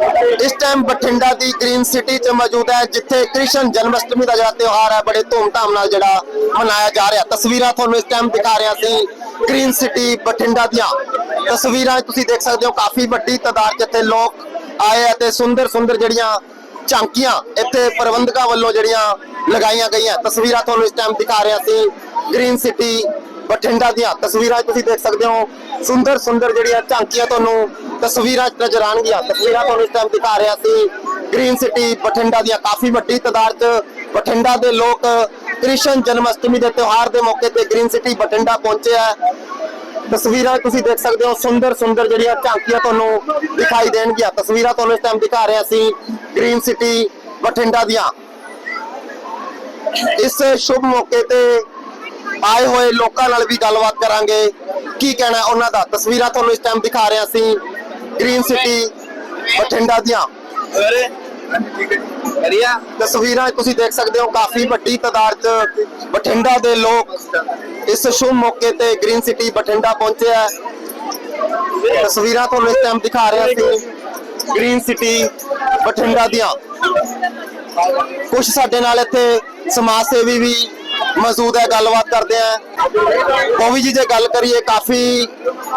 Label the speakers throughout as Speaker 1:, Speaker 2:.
Speaker 1: ਇਸ ਟਾਈਮ ਬਠਿੰਡਾ ਦੀ green city 'ਚ ਮੌਜੂਦ ਹੈ, ਜਿੱਥੇ ਕ੍ਰਿਸ਼ਨ ਜਨਮਸ਼ਟਮੀ ਦਾ ਜਿਹੜਾ ਤਿਉਹਾਰ ਹੈ, ਬੜੇ ਧੂਮਧਾਮ ਨਾਲ ਜਿਹੜਾ ਮਨਾਇਆ ਜਾ ਰਿਹਾ। ਤਸਵੀਰਾਂ ਤੁਹਾਨੂੰ ਇਸ ਟਾਈਮ ਦਿਖਾ ਰਿਹਾ ਸੀ ਗ੍ਰੀਨ ਸਿਟੀ ਬਠਿੰਡਾ ਦੀਆਂ। ਤਸਵੀਰਾਂ ਤੁਸੀਂ ਦੇਖ ਸਕਦੇ ਹੋ, ਕਾਫੀ ਵੱਡੀ ਤਾਦਾਦ 'ਚ ਲੋਕ ਆਏ ਆ ਤੇ ਸੁੰਦਰ ਸੁੰਦਰ ਜਿਹੜੀਆਂ ਝਾਂਕੀਆਂ ਇੱਥੇ ਪ੍ਰਬੰਧਕਾਂ ਵੱਲੋਂ ਜਿਹੜੀਆਂ ਲਗਾਈਆਂ ਗਈਆਂ। ਤਸਵੀਰਾਂ ਤੁਹਾਨੂੰ ਇਸ ਟਾਈਮ ਦਿਖਾ ਰਿਹਾ ਸੀ ਗ੍ਰੀਨ ਸਿਟੀ ਬਠਿੰਡਾ ਦੀਆਂ। ਤਸਵੀਰਾਂ ਤੁਸੀਂ ਦੇਖ ਸਕਦੇ ਹੋ, ਸੁੰਦਰ ਸੁੰਦਰ ਜਿਹੜੀਆਂ ਝਾਂਕੀਆਂ ਤੁਹਾਨੂੰ ਤਸਵੀਰਾਂ ਨਜ਼ਰ ਆਉਣਗੀਆਂ। ਤਸਵੀਰਾਂ ਤੁਹਾਨੂੰ ਇਸ ਟਾਈਮ ਦਿਖਾ ਰਿਹਾ ਸੀ ਗ੍ਰੀਨ ਸਿਟੀ ਬਠਿੰਡਾ ਦੀਆਂ ਕਾਫੀ ਵੱਡੀ ਤਾਦਾਦ 'ਚ ਬਠਿੰਡਾ ਦੇ ਲੋਕ ਕ੍ਰਿਸ਼ਨ ਜਨਮ ਅਸ਼ਟਮੀ ਦੇ ਤਿਉਹਾਰ ਦੇ ਮੌਕੇ ਤੇ ਗ੍ਰੀਨ ਸਿਟੀ ਬਠਿੰਡਾ ਪਹੁੰਚੇ ਆ। ਤਸਵੀਰਾਂ ਤੁਸੀਂ ਦੇਖ ਸਕਦੇ ਹੋ, ਸੁੰਦਰ ਸੁੰਦਰ ਜਿਹੜੀਆਂ ਝਾਂਕੀਆਂ ਤੁਹਾਨੂੰ ਦਿਖਾਈ ਦੇਣਗੀਆਂ। ਤਸਵੀਰਾਂ ਤੁਹਾਨੂੰ ਇਸ ਟਾਈਮ ਦਿਖਾ ਰਿਹਾ ਸੀ ਗ੍ਰੀਨ ਸਿਟੀ ਬਠਿੰਡਾ ਦੀਆਂ। ਇਸ ਸ਼ੁਭ ਮੌਕੇ ਤੇ ਆਏ ਹੋਏ ਲੋਕਾਂ ਨਾਲ ਵੀ ਗੱਲਬਾਤ ਕਰਾਂਗੇ। ਕੀ ਕਹਿਣਾ ਉਹਨਾਂ ਦਾ? ਤਸਵੀਰਾਂ ਤੁਹਾਨੂੰ ਇਸ ਟਾਈਮ ਦਿਖਾ ਰਿਹਾ ਸੀ ਗ੍ਰੀਨ ਸਿਟੀ ਬਠਿੰਡਾ ਦੀਆਂ।
Speaker 2: ਅਰੇ ਕਰੀਆ
Speaker 1: ਤਸਵੀਰਾਂ ਤੁਸੀਂ ਦੇਖ ਸਕਦੇ ਹੋ ਕਾਫੀ ਵੱਡੀ ਤਾਦਾਦ 'ਚ ਬਠਿੰਡਾ ਦੇ ਲੋਕ ਇਸ ਸ਼ੁਭ ਮੌਕੇ ਤੇ ਗ੍ਰੀਨ ਸਿਟੀ ਬਠਿੰਡਾ ਪਹੁੰਚੇ ਆ। ਤਸਵੀਰਾਂ ਤੁਹਾਨੂੰ ਇਸ ਟਾਈਮ ਦਿਖਾ ਰਿਹਾ ਸੀ ਗ੍ਰੀਨ ਸਿਟੀ ਬਠਿੰਡਾ ਦੀਆਂ। ਕੁਝ ਸਾਡੇ ਨਾਲ ਇੱਥੇ ਸਮਾਜ ਸੇਵੀ ਵੀ ਮੌਜੂਦ ਹੈ ਗੱਲਬਾਤ ਕਰਦੇ ਆ। ਉਹ ਵੀ ਜੀ ਜੇ ਗੱਲ ਕਰੀਏ ਕਾਫੀ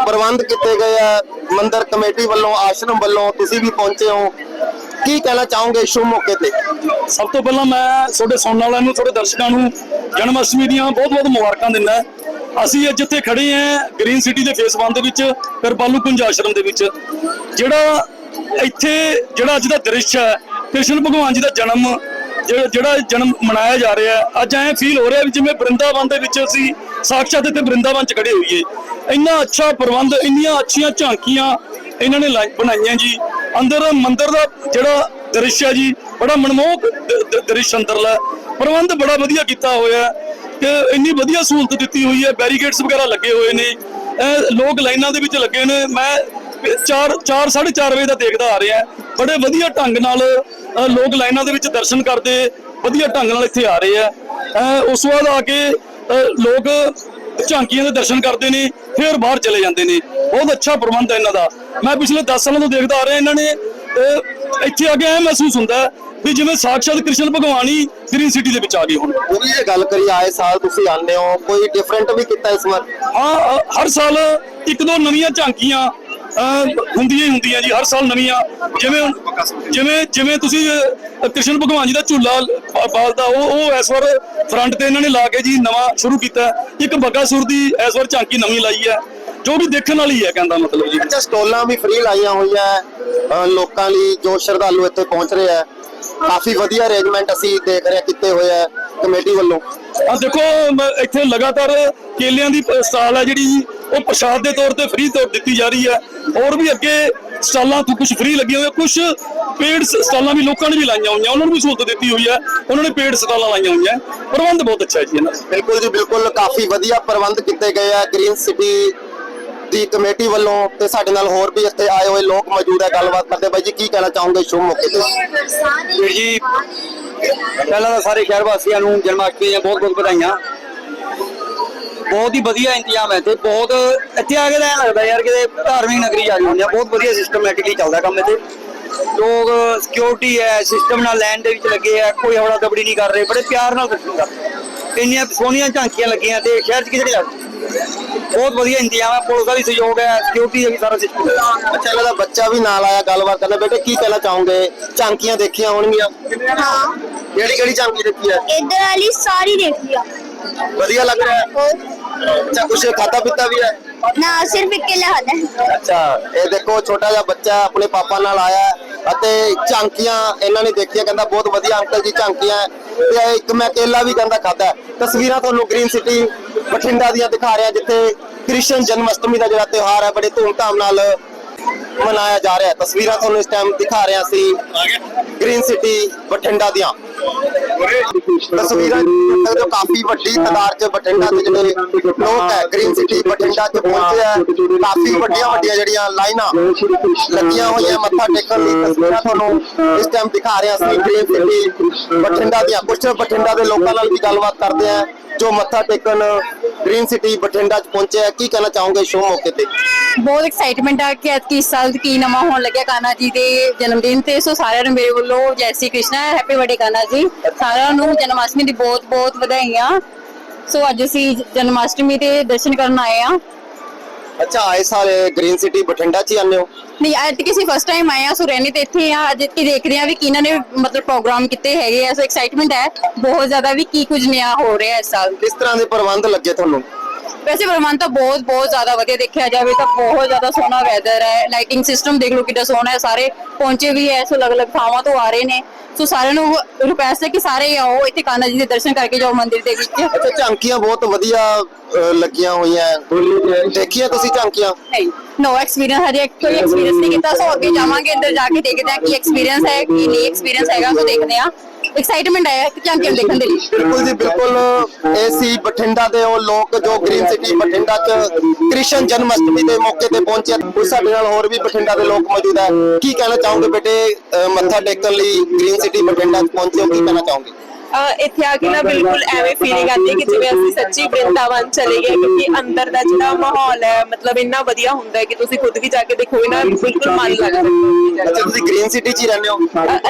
Speaker 1: ਪ੍ਰਬੰਧ ਕੀਤੇ ਗਏ ਆ। ਮੰਦਿਰ ਕਮੇਟੀ ਵੱਲੋਂ, ਆਸ਼ਰਮ ਵੱਲੋਂ ਤੁਸੀਂ ਵੀ ਪਹੁੰਚੇ ਹੋ। ਕੀ ਕਹਿਣਾ ਚਾਹੋਗੇ ਸ਼ੁਭ ਮੌਕੇ ਤੇ?
Speaker 3: ਸਭ ਤੋਂ ਪਹਿਲਾਂ ਮੈਂ ਤੁਹਾਡੇ ਸੁਣਨ ਵਾਲਿਆਂ ਨੂੰ, ਤੁਹਾਡੇ ਦਰਸ਼ਕਾਂ ਨੂੰ ਜਨਮ ਅਸ਼ਟਮੀ ਦੀਆਂ ਬਹੁਤ-ਬਹੁਤ ਮੁਬਾਰਕਾਂ ਦਿੰਦਾ ਅਸੀਂ ਅੱਜ ਇੱਥੇ ਖੜੇ ਆਂ ਗ੍ਰੀਨ ਸਿਟੀ ਦੇ ਫੇਸ 1 ਦੇ ਵਿੱਚ ਕਰਪਾਲੂ ਕੁੰਜ ਆਸ਼ਰਮ ਦੇ ਵਿੱਚ। ਜਿਹੜਾ ਇੱਥੇ, ਜਿਹੜਾ ਅੱਜ ਦਾ ਦ੍ਰਿਸ਼ ਹੈ, ਕ੍ਰਿਸ਼ਨ ਭਗਵਾਨ ਜੀ ਦਾ ਜਨਮ, ਜਿਹੜਾ ਜਨਮ ਮਨਾਇਆ ਜਾ ਰਿਹਾ ਅੱਜ ਐਂ ਫੀਲ ਹੋ ਰਿਹਾ ਵੀ ਜਿਵੇਂ ਬ੍ਰਿੰਦਾਵਨ ਦੇ ਵਿੱਚ ਅਸੀਂ ਸਾਕਸ਼ਾਤ ਇੱਥੇ ਬ੍ਰਿੰਦਾਵਨ ਚ ਖੜੇ ਹੋਈਏ। ਇੰਨਾ ਅੱਛਾ ਪ੍ਰਬੰਧ, ਇੰਨੀਆਂ ਅੱਛੀਆਂ ਝਾਂਕੀਆਂ ਇਹਨਾਂ ਨੇ ਲਾਈ- ਬਣਾਈਆਂ ਜੀ। ਅੰਦਰ ਮੰਦਿਰ ਦਾ ਜਿਹੜਾ ਦ੍ਰਿਸ਼ ਹੈ ਜੀ, ਬੜਾ ਮਨਮੋਹਕ ਦ੍ਰਿਸ਼ ਅੰਦਰਲਾ ਪ੍ਰਬੰਧ ਬੜਾ ਵਧੀਆ ਕੀਤਾ ਹੋਇਆ ਹੈ। ਤੇ ਇੰਨੀ ਵਧੀਆ ਸਹੂਲਤ ਦਿੱਤੀ ਹੋਈ ਹੈ, ਬੈਰੀਕੇਡਸ ਵਗੈਰਾ ਲੱਗੇ ਹੋਏ ਨੇ। ਲੋਕ ਲਾਈਨਾਂ ਦੇ ਵਿੱਚ ਲੱਗੇ ਨੇ। ਮੈਂ 4 4 4:30 ਵਜੇ ਦਾ ਦੇਖਦਾ ਆ ਰਿਹਾ। ਬੜੇ ਵਧੀਆ ਢੰਗ ਨਾਲ ਲੋਕ ਲਾਈਨਾਂ ਦੇ ਵਿੱਚ ਦਰਸ਼ਨ ਕਰਦੇ, ਵਧੀਆ ਢੰਗ ਨਾਲ ਇੱਥੇ ਆ ਰਹੇ ਆ ਉਸ ਤੋਂ ਬਾਅਦ ਆ ਕੇ ਲੋਕ ਝਾਂਕੀਆਂ ਦੇ ਦਰਸ਼ਨ ਕਰਦੇ ਨੇ ਫਿਰ ਬਾਹਰ ਚਲੇ ਜਾਂਦੇ ਨੇ। ਬਹੁਤ ਅੱਛਾ ਪ੍ਰਬੰਧ ਹੈ ਇਹਨਾਂ ਦਾ। ਮੈਂ ਪਿਛਲੇ 10 ਸਾਲਾਂ ਤੋਂ ਦੇਖਦਾ ਆ ਰਿਹਾ ਇਹਨਾਂ ਨੇ ਇੱਥੇ ਆ ਕੇ ਐ ਮਹਿਸੂਸ ਹੁੰਦਾ ਵੀ ਜਿਵੇਂ ਸਾਕਸ਼ਾਤ ਕ੍ਰਿਸ਼ਨ ਭਗਵਾਨ ਹੀ ਗ੍ਰੀਨ ਸਿਟੀ ਦੇ ਵਿੱਚ ਆ ਗਏ ਹੁਣ।
Speaker 1: ਪੂਰੀ ਇਹ ਗੱਲ ਕਰੀ ਆਏ ਸਾਲ ਤੁਸੀਂ ਆਉਂਦੇ ਹੋ ਕੋਈ ਡਿਫਰੈਂਟ ਵੀ ਕੀਤਾ ਇਸ ਵਾਰ?
Speaker 3: ਹਾਂ ਹਰ ਸਾਲ ਇੱਕ ਦੋ ਨਵੀਆਂ ਝਾਂਕੀਆਂ ਹੁੰਦੀਆਂ ਹੀ ਹੁੰਦੀਆਂ ਜੀ ਹਰ ਸਾਲ ਨਵੀਆਂ। ਜਿਵੇਂ ਜਿਵੇਂ ਜਿਵੇਂ ਤੁਸੀਂ ਕ੍ਰਿਸ਼ਨ ਭਗਵਾਨ ਜੀ ਦਾ ਝੂਲਾ ਬਾਲਦਾ ਉਹ ਉਹ ਇਸ ਵਾਰ ਫਰੰਟ ਤੇ ਇਹਨਾਂ ਨੇ ਲਾ ਕੇ ਜੀ ਨਵਾਂ ਸ਼ੁਰੂ ਕੀਤਾ। ਇੱਕ ਬਕਾਸੁਰ ਦੀ ਇਸ ਵਾਰ ਝਾਂਕੀ ਨਵੀਂ ਲਾਈ ਹੈ ਜੋ ਵੀ ਦੇਖਣ ਵਾਲੀ ਹੈ ਕਹਿੰਦਾ ਮਤਲਬ ਜੀ।
Speaker 1: ਅੱਛਾ ਸਟੋਲਾਂ ਵੀ ਫ੍ਰੀ ਲਾਈਆਂ ਹੋਈਆਂ ਲੋਕਾਂ ਲਈ ਜੋ ਸ਼ਰਧਾਲੂ ਇੱਥੇ ਪਹੁੰਚ ਰਹੇ ਆ ਕਾਫੀ ਵਧੀਆ ਅਰੇਂਜਮੈਂਟ ਅਸੀਂ ਦੇਖ ਰਹੇ ਕੀਤੇ ਹੋਏ ਆ ਕਮੇਟੀ ਵੱਲੋਂ।
Speaker 3: ਆ ਦੇਖੋ ਇੱਥੇ ਲਗਾਤਾਰ ਕੇਲਿਆਂ ਦੀ ਸਟਾਲ ਹੈ ਜਿਹੜੀ ਉਹ ਪ੍ਰਸ਼ਾਦ ਦੇ ਤੌਰ ਤੇ ਫ੍ਰੀ ਤੌਰ ਦਿੱਤੀ ਜਾ ਰਹੀ ਹੈ। ਹੋਰ ਵੀ ਅੱਗੇ ਸਟਾਲਾਂ ਤੋਂ ਕੁਝ ਫ੍ਰੀ ਲੱਗੀਆਂ ਹੋਈਆਂ ਕੁਝ ਪੇਡ ਸਟਾਲਾਂ ਵੀ ਲੋਕਾਂ ਨੇ ਵੀ ਲਾਈਆਂ ਹੋਈਆਂ ਉਹਨਾਂ ਨੂੰ ਵੀ ਸਹੂਲਤ ਦਿੱਤੀ ਹੋਈ ਹੈ। ਉਹਨਾਂ ਨੇ ਪੇਡ ਸਟਾਲਾਂ ਲਾਈਆਂ ਹੋਈਆਂ। ਪ੍ਰਬੰਧ ਬਹੁਤ ਅੱਛਾ ਹੈ ਜੀ ਇਹਨਾਂ ਦਾ।
Speaker 1: ਬਿਲਕੁਲ ਜੀ ਬਿਲਕੁਲ ਕਾਫੀ ਵਧੀਆ ਪ੍ਰਬੰਧ ਕੀਤੇ ਗਏ ਆ। ਗ੍ਰੀਨ ਸਿਟੀ ਦੀ ਕਮੇਟੀ ਵੱਲੋਂ ਤੇ ਸਾਡੇ ਨਾਲ ਹੋਰ ਵੀ ਇੱਥੇ ਆਏ ਹੋਏ ਲੋਕ ਮੌਜੂਦ ਹੈ। ਗੱਲਬਾਤ ਕਰਦੇ ਬਾਈ ਜੀ ਕੀ ਕਹਿਣਾ ਚਾਹੋਗੇ ਸ਼ੁਭ ਮੌਕੇ ਤੇ?
Speaker 2: ਜੀ ਪਹਿਲਾਂ ਤਾਂ ਸਾਰੇ ਸ਼ਹਿਰ ਵਾਸੀਆਂ ਨੂੰ ਜਨਮਾਸ਼ਟਮੀ ਦੀਆਂ ਬਹੁਤ ਬਹੁਤ ਵਧਾਈਆਂ। ਬਹੁਤ ਹੀ ਵਧੀਆ ਇੰਤਜ਼ਾਮ ਹੈ ਤੇ ਬਹੁਤ ਇੱਥੇ ਆ ਕੇ ਤਾਂ ਲੱਗਦਾ ਯਾਰ ਕਿਤੇ ਧਾਰਮਿਕ ਨਗਰੀ ਜਾ ਗਈ ਹੁੰਦੀ ਆ ਬਹੁਤ ਵਧੀਆ ਸਿਸਟਮੈਟਿਕਲੀ ਚੱਲਦਾ ਕੰਮ ਇੱਥੇ। ਲੋਕ ਸਿਕਿਉਰਿਟੀ ਹੈ ਸਿਸਟਮ ਨਾਲ ਲੈਣ ਦੇ ਵਿੱਚ ਲੱਗੇ ਆ ਕੋਈ ਹੌਲਾ ਦਬੜੀ ਨਹੀਂ ਕਰ ਰਹੇ ਬੜੇ ਪਿਆਰ ਨਾਲ ਸਿਸਟਮ ਇੰਨੀਆਂ ਸੋਹਣੀਆਂ ਝਾਂਕੀਆਂ ਲੱਗੀਆਂ ਤੇ ਸ਼ਹਿਰ 'ਚ ਕਿਸੇ ਨਹੀਂ ਬਹੁਤ ਵਧੀਆ ਇੰਤਜ਼ਾਮ ਹੈ ਪੁਲਿਸ ਦਾ ਵੀ ਸਹਿਯੋਗ ਹੈ ਸਿਕਿਉਰਿਟੀ ਦਾ ਵੀ ਸਾਰਾ ਸਿਸਟਮ
Speaker 1: ਅੱਛਾ ਇਹਨਾਂ ਦਾ ਬੱਚਾ ਵੀ ਨਾਲ ਆਇਆ ਗੱਲਬਾਤ ਕਰਨਾ ਬੇਟੇ ਕੀ ਕਹਿਣਾ ਚਾਹੁੰਦੇ ਝਾਂਕੀਆਂ ਦੇਖੀਆਂ ਹੋਣਗੀਆਂ।
Speaker 4: ਹਾਂ।
Speaker 1: ਕਿਹੜੀ ਕਿਹੜੀ ਝਾਂਕੀ ਦੇਖੀ ਹੈ?
Speaker 4: ਇੱਧਰ ਵਾਲੀ ਸਾਰੀ ਦੇਖੀ ਆ।
Speaker 1: ਵਧੀਆ ਲੱਗ ਰਿਹਾ ਹੈ
Speaker 4: और
Speaker 1: ਅੱਛਾ ਕੁਛ ਖਾਤਾ ਪੀਤਾ ਵੀ ਹੈ
Speaker 4: ना सिर्फ एक किला खाता है
Speaker 1: ਅੱਛਾ ਇਹ ਦੇਖੋ ਛੋਟਾ ਜਿਹਾ ਬੱਚਾ ਆਪਣੇ ਪਾਪਾ ਨਾਲ ਆਇਆ ਹੈ ਅਤੇ ਝਾਂਕੀਆਂ ਇਹਨਾਂ ਨੇ ਦੇਖੀਆਂ ਕਹਿੰਦਾ ਬਹੁਤ ਵਧੀਆ ਅੰਕਲ ਜੀ ਝਾਂਕੀਆਂ ਹੈ। ਤੇ ਇੱਕ ਮੈਂ ਕੇਲਾ ਵੀ ਕਹਿੰਦਾ ਖਾਦਾ ਹੈ। ਤਸਵੀਰਾਂ ਤੁਹਾਨੂੰ ਗ੍ਰੀਨ ਸਿਟੀ ਬਠਿੰਡਾ ਦੀਆਂ ਦਿਖਾ ਰਿਹਾ ਜਿੱਥੇ ਕ੍ਰਿਸ਼ਨ ਜਨਮ ਅਸ਼ਟਮੀ ਦਾ ਜਿਹੜਾ ਤਿਉਹਾਰ ਹੈ ਬੜੇ ਧੂਮਧਾਮ ਨਾਲ ਮਨਾਇਆ ਜਾ ਰਿਹਾ ਹੈ ਤਸਵੀਰਾਂ ਤੁਹਾਨੂੰ ਇਸ ਟਾਈਮ ਦਿਖਾ ਰਿਹਾ ਸੀ ਗ੍ਰੀਨ ਸਿਟੀ ਬਠਿੰਡਾ ਦੀਆਂ। ਤਸਵੀਰਾਂ ਦੇਖ ਕਾਫੀ ਵੱਡੀ ਤਾਦਾਦ 'ਚ ਬਠਿੰਡਾ ਦੇ ਜਿਹੜੇ ਲੋਕ ਹੈ ਗ੍ਰੀਨ ਸਿਟੀ ਬਠਿੰਡਾ 'ਚ ਪਹੁੰਚੇ ਆ ਕਾਫੀ ਵੱਡੀਆਂ ਵੱਡੀਆਂ ਜਿਹੜੀਆਂ ਲਾਈਨਾਂ ਲੱਗੀਆਂ ਹੋਈਆਂ ਮੱਥਾ ਟੇਕਣ ਲਈ ਤਸਵੀਰਾਂ ਤੁਹਾਨੂੰ ਇਸ ਟਾਈਮ ਦਿਖਾ ਰਿਹਾ ਸੀ। ਗ੍ਰੀਨ ਸਿਟੀ ਬਠਿੰਡਾ ਦੀਆਂ। ਕੁਝ ਬਠਿੰਡਾ ਦੇ ਲੋਕਾਂ ਨਾਲ ਵੀ ਗੱਲਬਾਤ ਕਰਦੇ ਆ ਜੋ ਮੱਥਾ ਟੇਕਣ ਗ੍ਰੀਨ ਸਿਟੀ ਬਠਿੰਡਾ ਚ ਪਹੁੰਚੇ ਆ, ਕੀ ਕਹਿਣਾ ਚਾਹੋਗੇ ਸ਼ੋਅ ਮੌਕੇ ਤੇ?
Speaker 5: ਬਹੁਤ ਐਕਸਾਈਟਮੈਂਟ ਆ ਕਿ ਐਤਕੀ ਇਸ ਸਾਲ ਕੀ ਨਵਾਂ ਹੋਣ ਲੱਗਿਆ ਕਾਨਾ ਜੀ ਦੇ ਜਨਮ ਦਿਨ ਤੇ। ਸੋ ਸਾਰਿਆਂ ਨੂੰ ਮੇਰੇ ਵੱਲੋਂ ਜੈ ਸ਼੍ਰੀ ਕ੍ਰਿਸ਼ਨ ਹੈਪੀ ਬਰਥਡੇ ਕਾਨਾ ਜੀ। ਸਾਰਿਆਂ ਨੂੰ ਜਨਮ ਅਸ਼ਟਮੀ ਦੀ ਬਹੁਤ ਬਹੁਤ ਵਧਾਈਆਂ। ਸੋ ਅੱਜ ਅਸੀਂ ਜਨਮ ਅਸ਼ਟਮੀ ਤੇ ਦਰਸ਼ਨ ਕਰਨ ਆਏ ਆ।
Speaker 1: ਅੱਛਾ ਆਏ ਸਾਲ ਗ੍ਰੀਨ ਸਿਟੀ ਬਠਿੰਡਾ ਚ ਹੀ ਆਉਂਦੇ ਹੋ?
Speaker 5: ਨਹੀਂ ਅੱਜ ਕਿ ਅਸੀਂ ਫਸਟ ਟਾਈਮ ਆਏ ਆ ਸੋ ਰਹਿਣੇ ਤੇ ਇੱਥੇ ਆ ਅੱਜ ਕੀ ਦੇਖ ਰਹੇ ਆ ਵੀ ਕਿਹਨਾਂ ਨੇ ਮਤਲਬ ਪ੍ਰੋਗਰਾਮ ਕੀਤੇ ਹੈਗੇ ਆ ਸੋ ਐਕਸਾਈਟਮੈਂਟ ਹੈ ਬਹੁਤ ਜ਼ਿਆਦਾ ਵੀ ਕੀ ਕੁਝ ਨਿਆ ਹੋ ਰਿਹਾ ਇਸ ਸਾਲ।
Speaker 1: ਕਿਸ ਤਰ੍ਹਾਂ ਦੇ ਪ੍ਰਬੰਧ ਲੱਗੇ ਤੁਹਾਨੂੰ?
Speaker 5: ਵੈਸੇ ਪ੍ਰਬੰਧ ਤਾਂ ਬਹੁਤ ਬਹੁਤ ਜ਼ਿਆਦਾ ਵਧੀਆ ਦੇਖਿਆ ਜਾਵੇ ਤਾਂ ਬਹੁਤ ਜ਼ਿਆਦਾ ਸੋਹਣਾ ਵੈਦਰ ਹੈ। ਲਾਈਟਿੰਗ ਸਿਸਟਮ ਦੇਖ ਲਓ ਕਿੰਨਾ ਸੋਹਣਾ ਹੈ। ਸਾਰੇ ਪਹੁੰਚੇ ਵੀ ਐ ਸੋ ਅਲੱਗ-ਅਲੱਗ ਥਾਵਾਂ ਤੋਂ ਆ ਰਹੇ ਨੇ। ਸੋ ਸਾਰਿਆਂ ਨੂੰ ਰਿਕੁਐਸਟ ਹੈ ਕਿ ਸਾਰੇ ਆਓ ਇੱਥੇ ਕਾਨਾ ਜੀ ਦੇ ਦਰਸ਼ਨ ਕਰਕੇ ਜਾਓ ਮੰਦਿਰ ਦੇ ਵਿੱਚ।
Speaker 1: ਅੱਛਾ ਝਾਂਕੀਆਂ ਬਹੁਤ ਵਧੀਆ ਲੱਗੀਆਂ ਹੋਈਆਂ ਦੇਖੀਆਂ ਤੁਸੀਂ ਝਾਂਕੀਆਂ?
Speaker 5: ਨਹੀਂ ਨੋ ਐਕਸਪੀਰੀਅੰਸ ਹਜੇ ਕੋਈ ਐਕਸਪੀਰੀਅੰਸ ਨਹੀਂ ਕੀਤਾ। ਸੋ ਅੱਗੇ ਜਾਵਾਂਗੇ ਅੰਦਰ ਜਾ ਕੇ ਦੇਖਦੇ ਹਾਂ ਕੀ ਐਕਸਪੀਰੀਅੰਸ ਹੈ ਕੀ ਨਹੀਂ ਐਕਸਪੀਰੀਅੰਸ ਹੈਗਾ ਸੋ ਦੇਖਦੇ ਹਾਂ। ਐਕਸਾਈਟਮੈਂਟ ਹੈ ਝਾਂਕੀਆਂ ਦੇਖਣ ਦੇ। ਲਈ
Speaker 1: ਬਿਲਕੁਲ ਜੀ, ਬਿਲਕੁਲ। ਇਹ ਸੀ ਬਠਿੰਡਾ ਦੇ ਉਹ ਲੋਕ ਜੋ ਗ੍ਰੀਨ ਸਿਟੀ ਬਠਿੰਡਾ ਚ ਕ੍ਰਿਸ਼ਨ ਜਨਮ ਅਸ਼ਟਮੀ ਦੇ ਮੌਕੇ ਤੇ ਪਹੁੰਚੇ। ਕੁਝ ਸਾਡੇ ਨਾਲ ਹੋਰ ਵੀ ਬਠਿੰਡਾ ਦੇ ਲੋਕ ਮੌਜੂਦ ਹੈ। ਕੀ ਕਹਿਣਾ ਚਾਹੋਗੇ ਬੇਟੇ ਮੱਥਾ ਟੇਕਣ ਲਈ ਗ੍ਰੀਨ ਸਿਟੀ ਬਠਿੰਡਾ ਚ ਪਹੁੰਚੇ ਹੋ? ਕੀ ਕਹਿਣਾ ਚਾਹੋਗੇ?
Speaker 6: ਇੱਥੇ ਆ ਕੇ ਨਾ ਬਿਲਕੁਲ ਐਵੇਂ ਫੀਲਿੰਗ ਆਉਂਦੀ ਕਿ ਜਿਵੇਂ ਅਸੀਂ ਸੱਚੀ ਬ੍ਰਿੰਦਾਵਨ ਚਲੇ ਗਏ ਕਿਉਂਕਿ ਅੰਦਰ ਦਾ ਜਿਹੜਾ ਮਾਹੌਲ ਹੈ ਮਤਲਬ ਇੰਨਾ ਵਧੀਆ ਹੁੰਦਾ ਹੈ ਕਿ ਤੁਸੀਂ ਖੁਦ ਵੀ ਜਾ ਕੇ ਦੇਖੋਗੇ ਨਾ ਬਿਲਕੁਲ ਮਨ ਲੱਗ ਜਾਂਦਾ
Speaker 1: ਅੱਛਾ ਤੁਸੀਂ ਗ੍ਰੀਨ ਸਿਟੀ ਚ ਹੀ ਰਹਿੰਦੇ ਹੋ?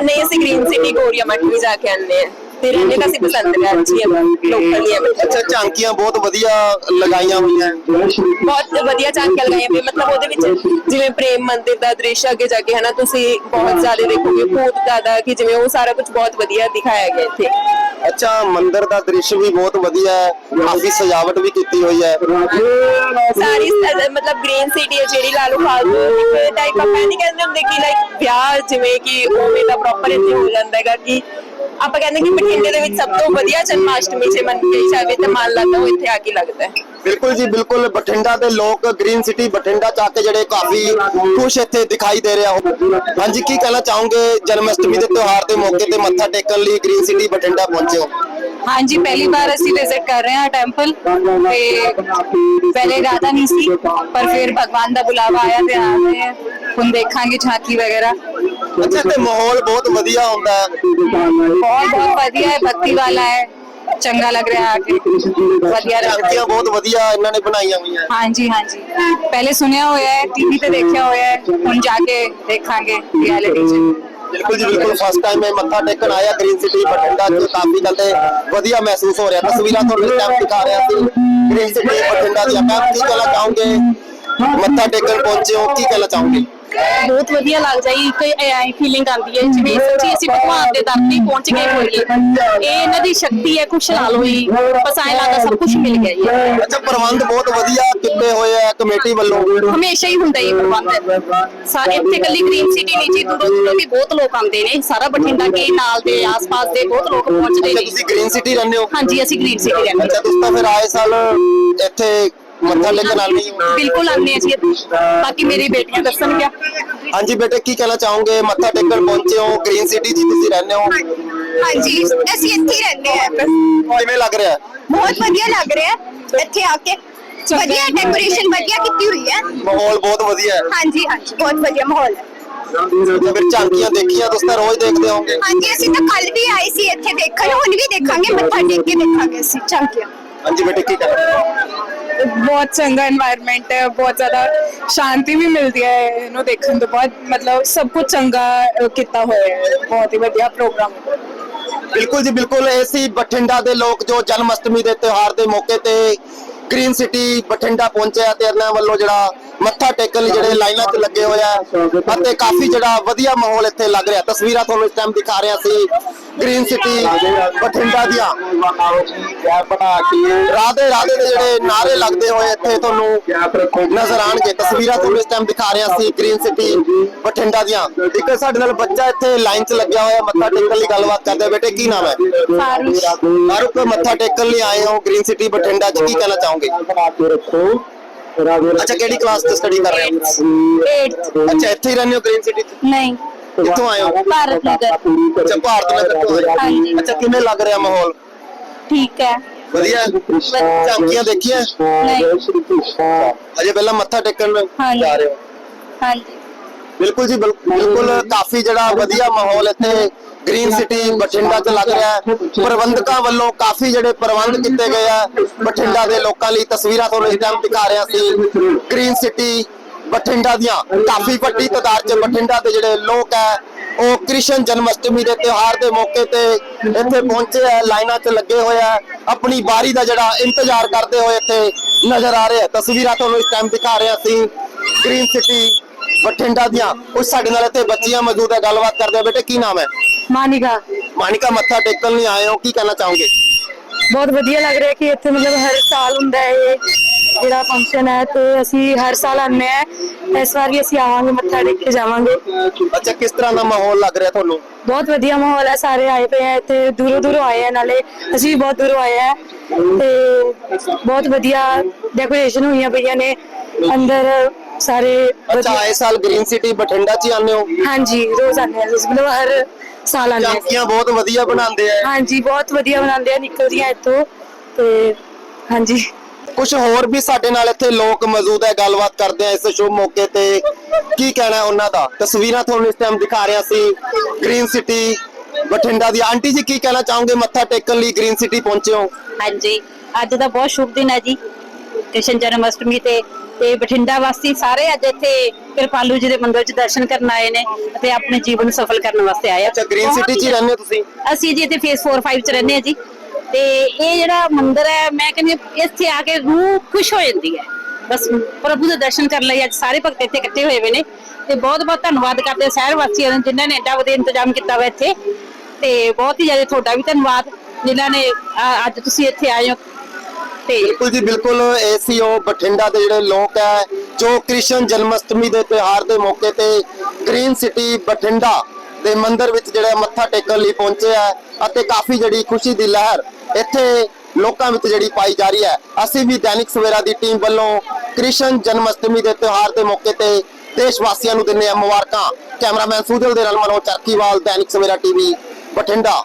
Speaker 6: ਨਹੀਂ ਅਸੀਂ ਗ੍ਰੀਨ ਸਿਟੀ ਗੋਰੀਆ ਮੱਠ ਵੀ ਜਾ ਕੇ ਆਉਂਦੇ ਹਾਂ। ਤੇ ਰਹਿਣੇ ਤਾਂ ਅਸੀਂ ਪਸੰਦ ਅੱਛੀ ਹੈ ਹੈ ਮਤਲਬ
Speaker 1: ਅੱਛਾ ਝਾਂਕੀਆਂ ਬਹੁਤ ਵਧੀਆ ਲਗਾਈਆਂ ਹੋਈਆਂ।
Speaker 6: ਬਹੁਤ ਵਧੀਆ ਝਾਂਕੀਆਂ ਲਗਾਈਆਂ ਹੋਈਆਂ। ਮਤਲਬ ਉਹਦੇ ਵਿੱਚ ਜਿਵੇਂ ਪ੍ਰੇਮ ਮੰਦਿਰ ਦਾ ਦ੍ਰਿਸ਼ ਅੱਗੇ ਜਾ ਕੇ ਹਨਾ ਤੁਸੀਂ ਬਹੁਤ ਜ਼ਿਆਦਾ ਦੇਖੋਗੇ। ਬਹੁਤ ਜ਼ਿਆਦਾ ਕਿ ਜਿਵੇਂ ਉਹ ਸਾਰਾ ਕੁਝ ਬਹੁਤ ਵਧੀਆ ਦਿਖਾਇਆ ਗਿਆ ਇੱਥੇ।
Speaker 1: ਅੱਛਾ ਮੰਦਿਰ ਦਾ ਦ੍ਰਿਸ਼ ਵੀ ਬਹੁਤ ਵਧੀਆ ਹੈ। ਕਾਫੀ ਸਜਾਵਟ ਵੀ ਕੀਤੀ ਹੋਈ ਹੈ।
Speaker 6: ਸਾਰੀ ਮਤਲਬ ਗ੍ਰੀਨ ਸਿਟੀ ਹੈ ਜਿਹੜੀ ਲਾਲੂ ਫਾਲਤੂ ਇੱਕ ਟਾਈਪ ਆਫ ਨਹੀਂ ਕਹਿੰਦੇ ਹੁੰਦੇ ਕਿ ਲਾਈਕ ਵਿਆਹ ਜਿਵੇਂ ਕਿ ਉਵੇਂ ਦਾ ਪ੍ਰੋਪਰ ਇੱਥੇ ਹੋ ਜਾਂਦਾ ਹੈਗਾ ਕਿ ਆਪਾਂ ਕਹਿੰਦੇ ਕਿ ਬਠਿੰਡੇ ਦੇ ਵਿੱਚ ਸਭ ਤੋਂ ਵਧੀਆ ਜਨਮਾਸ਼ਟਮੀ ਜੇ ਮੰਨ ਜਾਵੇ ਤਾਂ ਮਨ ਲੱਗਦਾ ਉਹ ਇੱਥੇ ਆ ਕੇ ਲੱਗਦਾ ਹੈ।
Speaker 1: ਬਿਲਕੁਲ ਜੀ ਬਿਲਕੁਲ ਬਠਿੰਡਾ ਦੇ ਲੋਕ ਗ੍ਰੀਨ ਸਿਟੀ ਬਠਿੰਡਾ ਚ ਕੇ ਜਿਹੜੇ ਕਾਫੀ ਖੁਸ਼ ਇੱਥੇ ਦਿਖਾਈ ਦੇ ਰਿਹਾ ਹੋ ਹਾਂਜੀ ਕੀ ਕਹਿਣਾ ਚਾਹੋਗੇ ਜਨਮ ਅਸ਼ਟਮੀ ਦੇ ਤਿਉਹਾਰ ਦੇ ਮੌਕੇ ਤੇ ਮੱਥਾ ਟੇਕਣ ਲਈ ਗ੍ਰੀਨ ਸਿਟੀ ਬਠਿੰਡਾ ਪਹੁੰਚੇ ਹੋ
Speaker 5: ਹਾਂਜੀ ਪਹਿਲੀ ਵਾਰ ਅਸੀਂ ਵਿਜ਼ਿਟ ਕਰ ਰਹੇ ਹਾਂ ਟੈਂਪਲ ਤੇ ਪਹਿਲੇ ਰਾਧਾ ਨਹੀਂ ਸੀ ਪਰ ਫਿਰ ਭਗਵਾਨ ਦਾ ਬੁਲਾਵਾ ਆਇਆ ਤੇ ਆ ਹਾਂ। ਹੁਣ ਦੇਖਾਂਗੇ ਝਾਂਕੀ ਵਗੈਰਾ।
Speaker 1: ਅੱਛਾ ਤੇ ਮਾਹੌਲ ਬਹੁਤ ਵਧੀਆ ਹੁੰਦਾ ਹੈ।
Speaker 5: ਬਹੁਤ ਬਹੁਤ ਵਧੀਆ ਹੈ ਭਗਤੀ ਵਾਲਾ ਹੈ ਚੰਗਾ ਲੱਗ ਰਿਹਾ ਆ ਕੇ ਵਧੀਆ ਲੱਗ
Speaker 1: ਝਾਂਕੀਆਂ ਬਹੁਤ ਵਧੀਆ ਇਹਨਾਂ ਨੇ ਬਣਾਈਆਂ ਹੋਈਆਂ।
Speaker 5: ਹਾਂਜੀ ਹਾਂਜੀ। ਪਹਿਲੇ ਸੁਣਿਆ ਹੋਇਆ ਹੈ ਟੀਵੀ ਤੇ ਦੇਖਿਆ ਹੋਇਆ ਹੈ ਹੁਣ ਜਾ ਕੇ ਦੇਖਾਂਗੇ ਰਿਐਲਿਟੀ 'ਚ।
Speaker 1: ਬਿਲਕੁਲ ਜੀ ਬਿਲਕੁਲ ਫਸਟ ਟਾਈਮ ਇਹ ਮੱਥਾ ਟੇਕਣ ਆਇਆ ਗ੍ਰੀਨ ਸਿਟੀ ਬਠਿੰਡਾ ਚ। ਕਾਫੀ ਕਹਿੰਦੇ ਵਧੀਆ ਮਹਿਸੂਸ ਹੋ ਰਿਹਾ। ਤਸਵੀਰਾਂ ਤੁਹਾਨੂੰ ਇਸ ਟਾਈਮ ਦਿਖਾ ਰਿਹਾ ਸੀ। ਗ੍ਰੀਨ ਸਿਟੀ ਬਠਿੰਡਾ ਦੀ ਆਪਾਂ ਕੀ ਕਹਿਣਾ ਚਾਹੋਗੇ? ਮੱਥਾ ਟੇਕਣ ਪਹੁੰਚੇ ਹੋ ਕੀ ਕਹਿਣਾ ਚਾਹੋਗੇ?
Speaker 5: ਬਹੁਤ ਵਧੀਆ ਲੱਗਦਾ ਹੈ ਇੱਕ ਐ ਫੀਲਿੰਗ ਆਉਂਦੀ ਹੈ ਜਿਵੇਂ ਸੱਚੀ ਅਸੀਂ ਭਗਵਾਨ ਦੇ ਦਰ ਤੇ ਪਹੁੰਚ ਗਏ ਹੋਈਏ। ਇਹ ਇਹਨਾਂ ਦੀ ਸ਼ਕਤੀ ਹੈ ਕੁਛ ਲਾ ਲੋ ਹੀ ਬਸ ਐਂ ਲੱਗਦਾ ਸਭ ਕੁਝ ਮਿਲ ਗਿਆ ਜੀ।
Speaker 1: ਅੱਛਾ ਪ੍ਰਬੰਧ ਬਹੁਤ ਵਧੀਆ ਕੀਤੇ ਹੋਏ ਆ ਕਮੇਟੀ ਵੱਲੋਂ।
Speaker 5: ਹਮੇਸ਼ਾ ਹੀ ਹੁੰਦਾ ਇਹ ਪ੍ਰਬੰਧ। ਸਾਰੇ ਇੱਥੇ ਕੱਲੀ ਗ੍ਰੀਨ ਸਿਟੀ ਨਹੀਂ ਜੀ ਦੂਰੋਂ ਦੂਰੋਂ ਵੀ ਬਹੁਤ ਲੋਕ ਆਉਂਦੇ ਨੇ। ਸਾਰਾ ਬਠਿੰਡਾ ਕੇ ਨਾਲ ਦੇ ਆਸ-ਪਾਸ ਦੇ ਬਹੁਤ ਲੋਕ ਪਹੁੰਚਦੇ ਨੇ
Speaker 1: ਤੁਸੀਂ ਗ੍ਰੀਨ ਸਿਟੀ ਰਹਿੰਦੇ ਹੋ?
Speaker 5: ਹਾਂਜੀ ਅਸੀਂ ਗ੍ਰੀਨ ਸਿਟੀ ਰਹਿੰਦੇ
Speaker 1: ਅੱਛਾ ਤੁਸੀਂ ਤਾਂ ਫਿਰ ਆਏ ਸਾਲ ਇੱਥੇ ਮੱਥਾ ਟੇਕਣ ਆਉਂਦੇ ਹੋ
Speaker 5: ਹਾਂ। ਬਿਲਕੁਲ ਆਉਂਦੇ ਹਾਂ ਜੀ ਇੱਥੇ। ਬਾਕੀ ਮੇਰੀ ਬੇਟੀਆਂ ਦੱਸਣਗੀਆਂ
Speaker 1: ਹਾਂਜੀ ਬੇਟੇ ਕੀ ਕਹਿਣਾ ਚਾਹੋਗੇ ਮੱਥਾ ਟੇਕਣ ਪਹੁੰਚੇ ਹੋ ਗ੍ਰੀਨ ਸਿਟੀ ਜੀ ਤੁਸੀਂ ਰਹਿੰਦੇ ਹੋ
Speaker 4: ਹਾਂਜੀ ਅਸੀਂ ਇੱਥੇ ਹੀ ਰਹਿੰਦੇ ਹਾਂ
Speaker 1: ਕਿਵੇਂ ਲੱਗ ਰਿਹਾ
Speaker 4: ਬਹੁਤ ਵਧੀਆ ਲੱਗ ਰਿਹਾ ਹੈ ਇੱਥੇ ਆ ਕੇ ਵਧੀਆ ਡੈਕੋਰੇਸ਼ਨ ਵਧੀਆ ਕੀਤੀ ਹੋਈ ਹੈ
Speaker 1: ਮਾਹੌਲ ਬਹੁਤ ਵਧੀਆ ਹੈ
Speaker 4: ਹਾਂਜੀ ਹਾਂਜੀ ਬਹੁਤ ਵਧੀਆ ਮਾਹੌਲ ਹੈ
Speaker 1: ਤੇ ਫਿਰ ਝਾਂਕੀਆਂ ਦੇਖੀਆਂ ਤੁਸੀਂ ਤਾਂ ਰੋਜ਼ ਦੇਖਦੇ ਹੋਵੋਗੇ
Speaker 4: ਹਾਂਜੀ ਅਸੀਂ ਤਾਂ ਕੱਲ ਵੀ ਆਏ ਸੀ ਇੱਥੇ ਦੇਖਣ ਹੁਣ ਵੀ ਦੇਖਾਂਗੇ ਮੱਥਾ ਟੇਕ ਕੇ ਦੇਖਾਂਗੇ ਅਸੀਂ ਝਾਂਕੀਆਂ
Speaker 1: ਹਾਂਜੀ ਬੇਟੇ ਕੀ ਕਹਿਣਾ
Speaker 7: ਬਹੁਤ ਚੰਗਾ এনवायरमेंट ਹੈ, ਬਹੁਤ ਜ਼ਿਆਦਾ ਸ਼ਾਂਤੀ ਵੀ ਮਿਲਦੀ ਹੈ ਇਹਨੂੰ ਦੇਖਣ ਤੋਂ ਬਾਅਦ। ਮਤਲਬ ਸਭ ਕੁਝ ਚੰਗਾ ਕੀਤਾ ਹੋਇਆ ਹੈ, ਬਹੁਤ ਹੀ ਵਧੀਆ ਪ੍ਰੋਗਰਾਮ
Speaker 1: ਬਿਲਕੁਲ ਜੀ, ਬਿਲਕੁਲ ਇਹ ਸੀ ਬਠਿੰਡਾ ਦੇ ਲੋਕ ਜੋ ਜਨਮ ਅਸ਼ਟਮੀ ਦੇ ਤਿਉਹਾਰ ਦੇ ਮੌਕੇ ਤੇ ਗ੍ਰੀਨ ਸਿਟੀ ਬਠਿੰਡਾ ਪਹੁੰਚਿਆ ਤੇ ਇਹਨਾਂ ਵੱਲੋਂ ਜਿਹੜਾ ਮੱਥਾ ਟੇਕਣ ਲਈ ਜਿਹੜੇ ਲਾਈਨਾਂ 'ਚ ਲੱਗੇ ਹੋਇਆ ਅਤੇ ਕਾਫੀ ਜਿਹੜਾ ਵਧੀਆ ਮਾਹੌਲ ਇੱਥੇ ਲੱਗ ਰਿਹਾ। ਤਸਵੀਰਾਂ ਤੁਹਾਨੂੰ ਇਸ ਟਾਈਮ ਦਿਖਾ ਰਿਹਾ ਸੀ ਗ੍ਰੀਨ ਸਿਟੀ ਬਠਿੰਡਾ ਦੀਆਂ। ਰਾਧੇ ਰਾਧੇ ਦੇ ਜਿਹੜੇ ਨਾਰੇ ਲੱਗਦੇ ਹੋਏ ਇੱਥੇ ਤੁਹਾਨੂੰ ਨਜ਼ਰ ਆਣਗੇ ਤਸਵੀਰਾਂ ਤੁਹਾਨੂੰ ਇਸ ਟਾਈਮ ਦਿਖਾ ਰਿਹਾ ਸੀ ਗ੍ਰੀਨ ਸਿਟੀ ਬਠਿੰਡਾ ਦੀਆਂ। ਇੱਕ ਸਾਡੇ ਨਾਲ ਬੱਚਾ ਇੱਥੇ ਲਾਈਨ 'ਚ ਲੱਗਿਆ ਹੋਇਆ ਮੱਥਾ ਟੇਕਣ ਲਈ ਗੱਲਬਾਤ ਕਰਦੇ ਬੇਟੇ ਕੀ ਨਾਮ ਹੈ? ਮਾਰੂਕ ਮੱਥਾ ਟੇਕਣ ਲਈ ਆਏ ਹੋ ਗ੍ਰੀਨ ਸਿਟੀ ਬਠਿੰਡਾ 'ਚ। ਕੀ ਕਹਿਣਾ ਚਾਹੋਗੇ? ਅੱਛਾ ਕਿਹੜੀ ਕਲਾਸ 'ਚ ਸਟੱਡੀ ਕਰ ਰਹੇ ਹੋ ਅੱਛਾ ਇੱਥੇ ਹੀ ਰਹਿੰਦੇ ਹੋ ਗ੍ਰੀਨ ਸਿਟੀ 'ਚ
Speaker 5: ਨਹੀਂ
Speaker 1: ਕਿੱਥੋਂ ਆਏ ਹੋ
Speaker 5: ਭਾਰਤ ਨਗਰ
Speaker 1: ਅੱਛਾ ਭਾਰਤ ਨਗਰ ਤੋਂ ਆਏ ਹੋ।
Speaker 5: ਹਾਂਜੀ।
Speaker 1: ਅੱਛਾ ਕਿਵੇਂ ਲੱਗ ਰਿਹਾ ਮਾਹੌਲ
Speaker 5: ਠੀਕ ਹੈ
Speaker 1: ਵਧੀਆ ਹੈ? ਝਾਂਕੀਆਂ ਦੇਖੀਆਂ
Speaker 5: ਨਹੀਂ
Speaker 1: ਅਜੇ ਪਹਿਲਾਂ ਮੱਥਾ ਟੇਕਣ
Speaker 5: ਹਾਂਜੀ।
Speaker 1: ਜਾ ਰਹੇ ਹੋ
Speaker 5: ਹਾਂਜੀ
Speaker 1: ਬਿਲਕੁਲ ਜੀ ਬਿਲ- ਬਿਲਕੁਲ ਕਾਫੀ ਜਿਹੜਾ ਵਧੀਆ ਮਾਹੌਲ ਇੱਥੇ ਗ੍ਰੀਨ ਸਿਟੀ ਬਠਿੰਡਾ 'ਚ ਲੱਗ ਰਿਹਾ ਹੈ। ਪ੍ਰਬੰਧਕਾਂ ਵੱਲੋਂ ਕਾਫੀ ਜਿਹੜੇ ਪ੍ਰਬੰਧ ਕੀਤੇ ਗਏ ਆ। ਬਠਿੰਡਾ ਦੇ ਲੋਕਾਂ ਲਈ ਤਸਵੀਰਾਂ ਤੁਹਾਨੂੰ ਇਸ ਟਾਈਮ ਦਿਖਾ ਰਿਹਾ ਸੀ। ਗ੍ਰੀਨ ਸਿਟੀ ਬਠਿੰਡਾ ਦੀਆਂ। ਕਾਫੀ ਵੱਡੀ ਤਾਦਾਦ 'ਚ ਬਠਿੰਡਾ ਦੇ ਜਿਹੜੇ ਲੋਕ ਹੈ ਉਹ ਕ੍ਰਿਸ਼ਨ ਜਨਮ ਅਸ਼ਟਮੀ ਦੇ ਤਿਉਹਾਰ ਦੇ ਮੌਕੇ ਤੇ ਇੱਥੇ ਪਹੁੰਚੇ ਆ ਲਾਈਨਾਂ 'ਚ ਲੱਗੇ ਹੋਏ ਆ ਆਪਣੀ ਬਾਰੀ ਦਾ ਜਿਹੜਾ ਇੰਤਜ਼ਾਰ ਕਰਦੇ ਹੋਏ ਇੱਥੇ ਨਜ਼ਰ ਆ ਰਹੇ ਆ ਤਸਵੀਰਾਂ ਤੁਹਾਨੂੰ ਇਸ ਟਾਈਮ ਦਿਖਾ ਰਿਹਾ ਸੀ। ਗ੍ਰੀਨ ਸਿਟੀ ਬਠਿੰਡਾ ਦੀਆਂ। ਕੁਝ ਸਾਡੇ ਨਾਲ ਇੱਥੇ ਬੱਚੀਆਂ ਮੌਜੂਦ ਹੈ ਗੱਲਬਾਤ ਕਰਦੇ ਆ। ਬੇਟੇ ਕੀ ਨਾਮ ਹੈ?
Speaker 7: ਮਾਨਿਕਾ।
Speaker 1: ਮਾਨਿਕਾ ਮੱਥਾ ਟੇਕਣ ਲਈ ਆਏ ਹੋ ਕੀ ਕਹਿਣਾ ਚਾਹੋਗੇ?
Speaker 7: ਬਹੁਤ ਵਧੀਆ ਲੱਗ ਰਿਹਾ ਕਿ ਇੱਥੇ ਮਤਲਬ ਹਰ ਸਾਲ ਹੁੰਦਾ ਹੈ ਇਹ ਜਿਹੜਾ ਫੰਕਸ਼ਨ ਹੈ ਤੇ ਅਸੀਂ ਹਰ ਸਾਲ ਆਉਂਦੇ ਆ ਇਸ ਵਾਰ ਵੀ ਅਸੀਂ ਆਵਾਂਗੇ ਮੱਥਾ ਟੇਕ ਕੇ ਜਾਵਾਂਗੇ।
Speaker 1: ਅੱਛਾ ਕਿਸ ਤਰ੍ਹਾਂ ਦਾ ਮਾਹੌਲ ਲੱਗ ਰਿਹਾ ਤੁਹਾਨੂੰ?
Speaker 7: ਬਹੁਤ ਵਧੀਆ ਮਾਹੌਲ ਹੈ ਸਾਰੇ ਆਏ ਪਏ ਆ ਇੱਥੇ ਦੂਰੋਂ ਦੂਰੋਂ ਆਏ ਆ ਨਾਲੇ ਅਸੀਂ ਵੀ ਬਹੁਤ ਦੂਰੋਂ ਆਏ ਆ ਤੇ ਬਹੁਤ ਵਧੀਆ ਡੈਕੋਰੇਸ਼ਨ ਹੋਈਆਂ ਪਈਆਂ ਨੇ। ਅੰਦਰ ਸਾਰੇ
Speaker 1: ਅੱਛਾ
Speaker 7: ਵਧੀਆ।
Speaker 1: ਆਏ ਸਾਲ ਗ੍ਰੀਨ ਸਿਟੀ ਬਠਿੰਡਾ 'ਚ ਹੀ ਆਉਂਦੇ ਹੋ?
Speaker 7: ਹਾਂਜੀ ਰੋਜ਼ ਆਉਂਦੇ ਆ ਅਸੀਂ। ਮਤਲਬ ਹਰ ਸਾਲ ਆਉਂਦੇ ਆ
Speaker 1: ਝਾਂਕੀਆਂ ਬਹੁਤ ਵਧੀਆ ਬਣਾਉਂਦੇ ਆ।
Speaker 7: ਹਾਂਜੀ ਬਹੁਤ ਵਧੀਆ ਬਣਾਉਂਦੇ ਆ ਨਿਕਲਦੀਆਂ ਇੱਥੋਂ। ਤੇ ਹਾਂਜੀ।
Speaker 1: ਕੁਝ ਹੋਰ ਵੀ ਸਾਡੇ ਨਾਲ ਇੱਥੇ ਲੋਕ ਮੌਜੂਦ ਹੈ ਗੱਲਬਾਤ ਕਰਦੇ ਆ ਇਸ ਸ਼ੁਭ ਮੌਕੇ ਤੇ। ਕੀ ਕਹਿਣਾ ਹੈ ਉਹਨਾਂ ਦਾ? ਤਸਵੀਰਾਂ ਤੁਹਾਨੂੰ ਇਸ ਟਾਈਮ ਦਿਖਾ ਰਿਹਾ ਸੀ ਗ੍ਰੀਨ ਸਿਟੀ ਬਠਿੰਡਾ ਦੀ। ਆਂਟੀ ਜੀ ਕੀ ਕਹਿਣਾ ਚਾਹੋਗੇ? ਮੱਥਾ ਟੇਕਣ ਲਈ ਗ੍ਰੀਨ ਸਿਟੀ ਪਹੁੰਚੇ ਹੋ?
Speaker 5: ਹਾਂਜੀ ਅੱਜ ਦਾ ਬਹੁਤ ਸ਼ੁਭ ਦਿਨ ਹੈ ਜੀ। ਕ੍ਰਿਸ਼ਨ ਜਨਮ ਅਸ਼ਟਮੀ ਤੇ ਤੇ ਬਠਿੰਡਾ ਵਾਸੀ ਸਾਰੇ ਅੱਜ ਇੱਥੇ ਕਿਰਪਾਲੂ ਜੀ ਦੇ ਮੰਦਿਰ 'ਚ ਦਰਸ਼ਨ ਕਰਨ ਆਏ ਨੇ ਅਤੇ ਆਪਣੇ ਜੀਵਨ ਨੂੰ ਸਫਲ ਕਰਨ ਵਾਸਤੇ ਆਏ ਆ।
Speaker 1: ਅੱਛਾ ਗ੍ਰੀਨ ਸਿਟੀ 'ਚ ਹੀ ਰਹਿੰਦੇ ਹੋ ਤੁਸੀਂ?
Speaker 5: ਅਸੀਂ ਜੀ ਇੱਥੇ ਫੇਸ 4 5 ਚ ਰਹਿੰਦੇ ਆ ਜੀ। ਤੇ ਇਹ ਜਿਹੜਾ ਮੰਦਿਰ ਹੈ ਮੈਂ ਕਹਿੰਦੀ ਇੱਥੇ ਆ ਕੇ ਰੂਹ ਖੁਸ਼ ਹੋ ਜਾਂਦੀ ਹੈ। ਬਸ ਪ੍ਰਭੂ ਦੇ ਦਰਸ਼ਨ ਕਰਨ ਲਈ ਅੱਜ ਸਾਰੇ ਭਗਤ ਇੱਥੇ ਇਕੱਠੇ ਹੋਏ ਹੋਏ ਨੇ। ਤੇ ਬਹੁਤ ਬਹੁਤ ਧੰਨਵਾਦ ਕਰਦੇ ਸ਼ਹਿਰ ਵਾਸੀਆਂ ਦਾ ਜਿਨ੍ਹਾਂ ਨੇ ਐਡਾ ਵਧੀਆ ਇੰਤਜ਼ਾਮ ਕੀਤਾ ਵਾ ਇੱਥੇ। ਤੇ ਬਹੁਤ ਹੀ ਜ਼ਿਆਦਾ ਤੁਹਾਡਾ ਵੀ ਧੰਨਵਾਦ ਜਿਨ੍ਹਾਂ ਨੇ ਅੱਜ ਤੁਸੀਂ ਇੱਥੇ ਆਏ ਹੋ। ਤੇ
Speaker 1: ਬਿਲਕੁਲ ਜੀ, ਬਿਲਕੁਲ ਏਸੀਓ ਬਠਿੰਡਾ ਦੇ ਜਿਹੜੇ ਲੋਕ ਹੈ, ਜੋ ਕ੍ਰਿਸ਼ਨ ਜਨਮ ਦੇ ਤਿਉਹਾਰ ਦੇ ਮੌਕੇ ਤੇ ਗ੍ਰੀਨ ਸਿਟੀ ਬਠਿੰਡਾ ਦੇ ਮੰਦਿਰ ਵਿੱਚ ਜਿਹੜੇ ਮੱਥਾ ਟੇਕਣ ਲਈ ਪਹੁੰਚੇ ਹੈ ਅਤੇ ਕਾਫੀ ਜਿਹੜੀ ਖੁਸ਼ੀ ਦੀ ਲਹਿਰ ਇੱਥੇ ਲੋਕਾਂ ਵਿੱਚ ਜਿਹੜੀ ਪਾਈ ਜਾ ਰਹੀ ਹੈ। ਅਸੀਂ ਵੀ ਦੈਨਿਕ ਸਵੇਰਾ ਦੀ ਟੀਮ ਵੱਲੋਂ ਕ੍ਰਿਸ਼ਨ ਜਨਮ ਅਸ਼ਟਮੀ ਦੇ ਤਿਉਹਾਰ ਦੇ ਮੌਕੇ ਤੇ ਦੇਸ਼ ਵਾਸੀਆਂ ਨੂੰ ਦਿੰਦੇ ਆ ਮੁਬਾਰਕਾਂ। ਕੈਮਰਾਮੈਨ ਸੁਜਲ ਦੇ ਨਾਲ ਮਨੋਜ ਚਰਕੀਵਾਲ ਦੈਨਿਕ ਸਵੇਰਾ ਟੀਵੀ, ਬਠਿੰਡਾ।